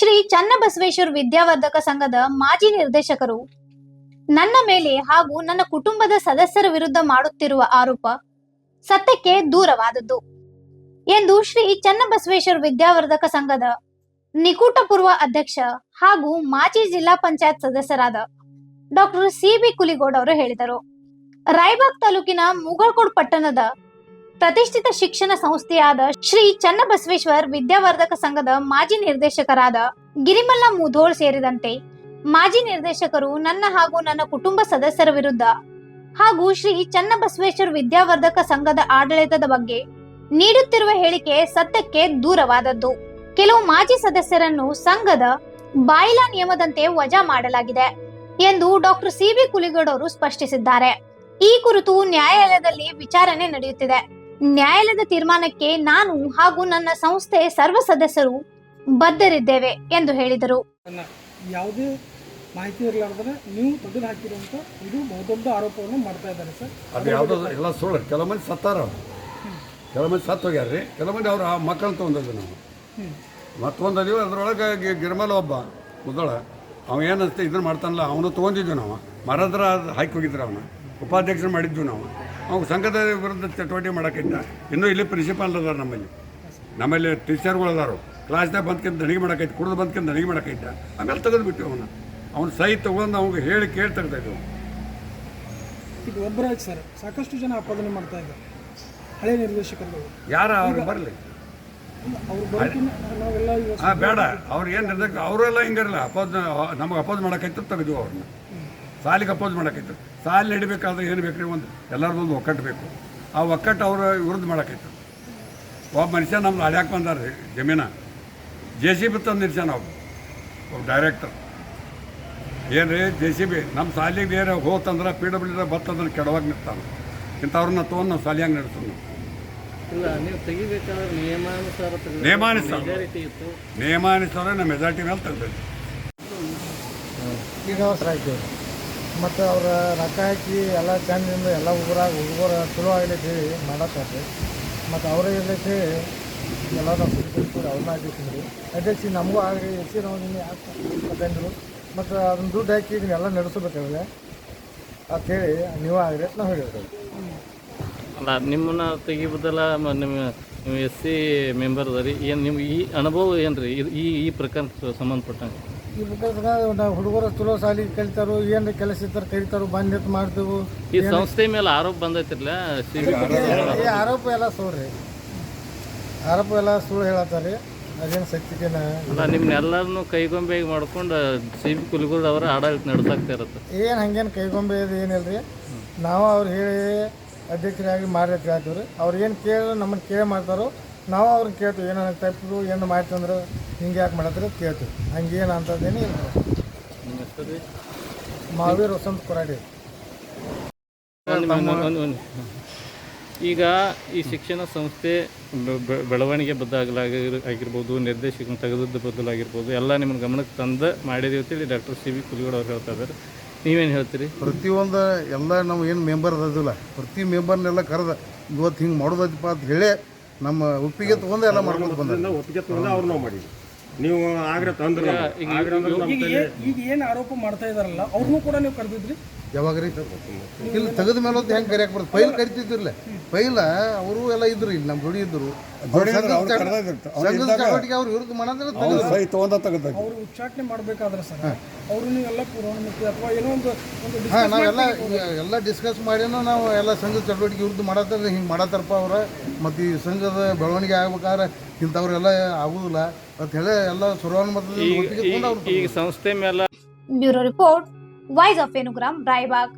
ಶ್ರೀ ಚನ್ನಬಸವೇಶ್ವರ ವಿದ್ಯಾವರ್ಧಕ ಸಂಘದ ಮಾಜಿ ನಿರ್ದೇಶಕರು. ನನ್ನ ಮೇಲೆ ಹಾಗೂ ನನ್ನ ಕುಟುಂಬದ ಸದಸ್ಯರ ವಿರುದ್ಧ ಮಾಡುತ್ತಿರುವ ಆರೋಪ ಸತ್ಯಕ್ಕೆ ದೂರವಾದದ್ದು ಎಂದು ಶ್ರೀ ಚನ್ನಬಸವೇಶ್ವರ ವಿದ್ಯಾವರ್ಧಕ ಸಂಘದ ನಿಕೂಟಪೂರ್ವ ಅಧ್ಯಕ್ಷ ಹಾಗೂ ಮಾಜಿ ಜಿಲ್ಲಾ ಪಂಚಾಯತ್ ಸದಸ್ಯರಾದ ಡಾಕ್ಟರ್ ಸಿ ಬಿ ಕುಲಿಗೌಡ ಅವರು ಹೇಳಿದರು. ರಾಯಬಾಗ್ ತಾಲೂಕಿನ ಮುಗಳಕೋಡ್ ಪಟ್ಟಣದ ಪ್ರತಿಷ್ಠಿತ ಶಿಕ್ಷಣ ಸಂಸ್ಥೆಯಾದ ಶ್ರೀ ಚನ್ನಬಸವೇಶ್ವರ್ ವಿದ್ಯಾವರ್ಧಕ ಸಂಘದ ಮಾಜಿ ನಿರ್ದೇಶಕರಾದ ಗಿರಿಮಲ್ಲ ಮುಧೋಳ್ ಸೇರಿದಂತೆ ಮಾಜಿ ನಿರ್ದೇಶಕರು ನನ್ನ ಹಾಗೂ ನನ್ನ ಕುಟುಂಬ ಸದಸ್ಯರ ವಿರುದ್ಧ ಹಾಗೂ ಶ್ರೀ ಚನ್ನಬಸವೇಶ್ವರ ವಿದ್ಯಾವರ್ಧಕ ಸಂಘದ ಆಡಳಿತದ ಬಗ್ಗೆ ನೀಡುತ್ತಿರುವ ಹೇಳಿಕೆ ಸತ್ಯಕ್ಕೆ ದೂರವಾದದ್ದು. ಕೆಲವು ಮಾಜಿ ಸದಸ್ಯರನ್ನು ಸಂಘದ ಬಾಯಿಲಾ ನಿಯಮದಂತೆ ವಜಾ ಮಾಡಲಾಗಿದೆ ಎಂದು ಡಾಕ್ಟರ್ ಸಿ ಬಿ ಕುಲಿಗೌಡ್ ಅವರು ಸ್ಪಷ್ಟಿಸಿದ್ದಾರೆ. ಈ ಕುರಿತು ನ್ಯಾಯಾಲಯದಲ್ಲಿ ವಿಚಾರಣೆ ನಡೆಯುತ್ತಿದೆ. ನ್ಯಾಯಾಲಯದ ತೀರ್ಮಾನಕ್ಕೆ ನಾನು ಹಾಗೂ ನನ್ನ ಸಂಸ್ಥೆ ಸರ್ವ ಸದಸ್ಯರು ಬದ್ಧರಿದ್ದೇವೆ ಎಂದು ಹೇಳಿದರು. ಯಾವುದೇ ಮಾಹಿತಿ ಇರಲಾರ್ದ್ರೆ ನೀವು ತೆಗೆದು ಹಾಕಿರುವಂತ ಇದು ಬಹುದೊಡ್ಡ ಆರೋಪವನ್ನು ಮಾಡ್ತಾ ಇದ್ದಾರೆ ಸರ್. ಅದು ಯಾವುದೋ ಎಲ್ಲ ಸುಳ್ಳು ಕೆಲವು ಮಂದಿ ಸತ್ತಾರ ಅವ್ರು. ಕೆಲವು ಮಂದಿ ಸತ್ತು ಹೋಗ್ಯಾರ ರೀ ಕೆಲವು ಮಂದಿ ಅವ್ರ ಮಕ್ಕಳನ್ನ ತೊಗೊಂಡಿದ್ವಿ ನಾವು. ಮತ್ತೊಂದು ಅದ್ರೊಳಗೆ ಗಿ- ಗಿರ್ಮಲ ಒಬ್ಬ ಮೊದಲ ಅವ ಏನಂತ ಇದನ್ನ ಮಾಡ್ತಾನಲ್ಲ ಅವನು ತೊಗೊಂಡಿದ್ವಿ ನಾವು. ಮರದ್ರ ಅದು ಹಾಕಿ ಹೋಗಿದ್ರು ಅವನ. ಉಪಾಧ್ಯಕ್ಷರು ಮಾಡಿದ್ವಿ ನಾವು. ಅವ್ನು ಸಂಘದ ವಿರುದ್ಧ ಚಟುವಟಿಕೆ ಮಾಡೋಕ್ಕಿಂತ. ಇನ್ನೂ ಇಲ್ಲಿ ಪ್ರಿನ್ಸಿಪಾಲ್ ಅದಾರ ನಮ್ಮಲ್ಲಿ. ನಮ್ಮಲ್ಲಿ ಟೀಚರ್ಗಳು ಅದಾರು. ಕ್ಲಾಸ್ನಾಗ ಬಂದ್ಕಿಂತ ದಣಿಗೆ ಮಾಡೋಕ್ಕೈತೆ ಕುಡಿದು ಬಂದ್ಕಿಂತ ದಣಿಗೆ ಮಾಡಕೈತ ಆಮೇಲೆ ತೆಗೆದುಬಿಟ್ಟು ಅವನು. ಅವ್ನು ಸಹಿ ತೊಗೊಂಡು ಅವ್ನಿಗೆ ಹೇಳಿ ಕೇಳಿ ತೆಗ್ದಾಯ್ತು ಇದು ಒಬ್ಬರಾಯ್ತು ಸರ್. ಸಾಕಷ್ಟು ಜನ ಆಪಾದನೆ ಮಾಡ್ತಾ ಇದ್ದಾರೆ. ಹಳೆ ನಿರ್ದೇಶಕರು ಯಾರ ಅವ್ರು ಬರಲಿ? ಹಾಂ ಬೇಡ. ಅವ್ರು ಏನು ನಿರ್ದೇಶಕ ಅವರೆಲ್ಲ ಹಿಂಗಿರಲ್ಲ ಅಪೋಸ್ ನಮಗೆ ಅಪೋಸ್ ಮಾಡೋಕ್ಕೈತೆ ತೆಗೆದು ಅವ್ರನ್ನ. ಸಾಲಿಗೆ ಅಪೋಸ್ ಮಾಡೋಕೈತು ಸಾಲಿ ನಡಿಬೇಕಾದ್ರೆ ಏನು ಬೇಕು ರೀ ಒಂದು ಎಲ್ಲರದ್ದು ಒಂದು ಒಕ್ಕಟ್ಟು ಬೇಕು. ಆ ಒಕ್ಕಟ್ಟು ಅವ್ರ ವಿರುದ್ಧ ಮಾಡೋಕೈತು ಒಬ್ಬ ಮನುಷ್ಯ ನಮ್ಗೆ ಅಳ್ಯಾಕೆ ಬಂದಾರೆ ರೀ ಜಮೀನ. ಜೆ ಸಿ ಬಿ ತಂದು ನಿಲ್ಸ್ಯಾನ ಒಬ್ಬ ಒಬ್ಬ ಡೈರೆಕ್ಟರ್ ಏನು ರೀ ಜೆ ಸಿ ಬಿ ನಮ್ಮ ಸಾಲಿಗೆ ಬೇರೆ ಹೋತಂದ್ರೆ ಪಿ ಡಬ್ಲ್ಯೂ ಬತ್ತಂದ್ರೆ ಕೆಡವಾಗಿ ನಿಲ್ತಾನೆ ಇಂಥವ್ರನ್ನ ತೊಗೊಂಡು ನಾವು ಸಾಲಿಯಾಗಿ ನೀವು. ತೆಗಿಬೇಕಾದ್ರೆ ನಿಯಮಾನುಸಾರ. ನಿಯಮಾನುಸಾರ. Majority ಇತ್ತು. ನಿಯಮಾನುಸಾರ ನಮ್ಮ ಮೆಜಾರಿಟಿ ಮೇಲೆ ರಾಯ್ತು ಮತ್ತು ಅವ್ರ ರೊಕ್ಕ ಹಾಕಿ ಎಲ್ಲ ಚಂದಿಂದ ಎಲ್ಲ ಊರಾಗ ಹುಡುಗರು ಚಲೋ ಆಗ್ಲೈತಿ ಮಾಡಕ್ಕೆ ಮತ್ತು ಅವರೇ ಇರ್ಲೈತಿ, ಎಲ್ಲ ನಾವು ಸುದ್ದಿ ಅವ್ರನ್ನ ಹಾಕಿಸ್ತೀವಿ ಅಧ್ಯಕ್ಷ, ನಮಗೂ ಆಗಲಿ, ಎಸ್ ಸಿ ನಾವು ನಿನ್ನೆ ಹಾಕ್ತೀವಿ ಮತ್ತು ಅದನ್ನ ದುಡ್ಡು ಹಾಕಿ ಇದನ್ನೆಲ್ಲ ನಡೆಸಬೇಕಾದ್ರೆ ಅಂತೇಳಿ ನೀವು ಆಗಲಿ ಅಂತ ನಾವು ಹೇಳಿದ್ರು ಅಲ್ಲ, ನಿಮ್ಮನ್ನ ತೆಗಿಬೋದಲ್ಲ ನಿಮ್ಮ ನೀವು ಎಸ್ ಸಿ ಮೆಂಬರ್ ಅದ ರೀ ಏನು ನಿಮ್ಮ ಈ ಅನುಭವ ಏನು ರೀ ಈ ಈ ಪ್ರಕರಣಕ್ಕೆ ಸಂಬಂಧಪಟ್ಟಂಗೆ? ಈ ನಾವು ಹುಡುಗರು ಚಲೋ ಸಾಲಿ ಕಲಿತಾರೋ ಏನು ಕೆಲಸ ಇರ್ತಾರೆ ಕಲಿತಾರೋ ಬಂದು ನಿಂತು ಮಾಡ್ತೇವೆ ಈ ಸಂಸ್ಥೆ ಮೇಲೆ ಆರೋಪ ಬಂದೈತಿರ್ಲ ಈ ಆರೋಪ ಎಲ್ಲ ಸೋರಿ ಆರೋಪ ಎಲ್ಲ ಸುಳ್ಳು ಹೇಳತ್ತಾರೆ ಅದೇನು ಸತ್ಯಕ್ಕೇನ ಅಲ್ಲ ನಿಮ್ನೆಲ್ಲರನ್ನು ಕೈಗೊಂಬೆಗೆ ಮಾಡ್ಕೊಂಡು ಸಿ ಬಿ ಕುಲಗುರು ಅವರ ಆಡಳಿತ ನಡೆಸಾಕ್ತಾ ಇರುತ್ತೆ. ಏನು ಹಂಗೇನು ಕೈಗೊಂಬೆ ಅದು ಏನಿಲ್ಲ ರೀ ನಾವು ಅವ್ರು ಹೇಳಿ ಅಧ್ಯಕ್ಷರಾಗಿ ಮಾಡಿ ಅಂತ ಹೇಳ್ತೀವಿ ರೀ ಅವ್ರು ಏನು ಕೇಳಿ ನಮ್ಮನ್ನು ಕೇಳಿ ಮಾಡ್ತಾರೋ ನಾವು ಅವ್ರನ್ನ ಕೇಳ್ತೀವಿ. ಏನೋ ತಪ್ಪು ಏನು ಮಾಡ್ತಂದ್ರೆ. ಹಿಂಗೆ ಯಾಕೆ ಮಾಡಿದ್ರೆ ಅಂತ ಕೇಳ್ತೀವಿ. ಹಂಗೇನು ಅಂತದೇನು ಇಲ್ಲ. ನಿಮ್ಮ ಹೆಸರು ರೀ? ಮಾವೀರ್ ವಸಂತ ಕೊರಾಡಿ ಈಗ ಈ ಶಿಕ್ಷಣ ಸಂಸ್ಥೆ ಬೆಳವಣಿಗೆ ಬದಲಾಗಲಾಗಿ ಆಗಿರ್ಬೋದು ನಿರ್ದೇಶಕ ತೆಗೆದದ್ದು ಬದಲಾಗಿರ್ಬೋದು ಎಲ್ಲ ನಿಮ್ಮ ಗಮನಕ್ಕೆ ತಂದು ಮಾಡಿದೀವಿ ಅಂತೇಳಿ ಡಾಕ್ಟರ್ ಸಿ ಬಿ ಕುಲಿಗೌಡ ಅವ್ರು ಹೇಳ್ತಾ ಇದ್ದಾರೆ ನೀವೇನು ಹೇಳ್ತೀರಿ? ಪ್ರತಿಯೊಂದು ಎಲ್ಲ ನಾವು ಏನು ಮೆಂಬರ್ ಅದಿಲ್ಲ. ಪ್ರತಿ ಮೆಂಬರ್ನೆಲ್ಲ ಕರೆದ ಇವತ್ತು ಹಿಂಗೆ ಮಾಡೋದಪ್ಪ ಅಂತ ಹೇಳಿ ನಮ್ಮ ಒಪ್ಪಿಗೆ ತೊಗೊಂಡು ಎಲ್ಲ ಮಾಡ್ಕೊಂಡು ಬಂದ ಒಪ್ಪಿಗೆ ತೊಗೊಂಡು ಅವ್ರು ನಾವು ಮಾಡಿದ್ವಿ. ನೀವು ಆಗ್ರೆ ತಂದ್ರೆ ಈಗ ಏನು ಆರೋಪ ಮಾಡ್ತಾ ಇದಾರಲ್ಲ ಅವ್ರನ್ನೂ ಕೂಡ ನೀವು ಕರೆದಿದ್ರಿ? ಯಾವಾಗ ರೀ ಇಲ್ಲಿ ತೆಗೆದ ಮೇಲೆ ಹೆಂಗ್ ಹೆಂಗೆ ಹಾಕ್ಬಾರ್ದು ಬರ್ತದೆ? ಪೈಲ್ ಕರಿತಿದ್ದಿರಲ್ಲ ಪೈಲ ಅವರು ಎಲ್ಲ ಇದ್ರು ಇಲ್ಲಿ ನಮ್ಮ ಜೋಡಿ ಇದ್ರು. ಚಟುವಟಿಕೆ ಅವ್ರು ವಿರುದ್ಧ ಮಾಡಿದ್ರೆ ಅವರು ಉಚ್ಚಾಟನೆ ಮಾಡಬೇಕಾದ್ರೆ ಸರ್ ಅವರು ನೀವೆಲ್ಲ ಪೂರ್ವನುಮತಿ ಅಥವಾ ಏನೋ ಒಂದು ಒಂದು ಹಾಂ ನಾವೆಲ್ಲ. ಎಲ್ಲ ಡಿಸ್ಕಸ್ ಮಾಡಿನ ನಾವು ಎಲ್ಲ ಸಂಘದ ಚಟುವಟಿಕೆ ವಿರುದ್ಧ ಮಾಡತ್ತಾರ ಹಿಂಗೆ ಮಾಡತ್ತಾರಪ್ಪ ಅವ್ರ. ಮತ್ತು ಈ ಸಂಘದ ಬೆಳವಣಿಗೆ ಆಗ್ಬೇಕಾದ್ರೆ ಇಂಥವ್ರೆಲ್ಲ ಆಗುದಿಲ್ಲ. ಅಂತ ಹೇಳಿ ಎಲ್ಲ ಅವ್ರು ಈಗ ಸಂಸ್ಥೆ ಮೇಲೆ bureau report. Wise of Enugram, Braibag,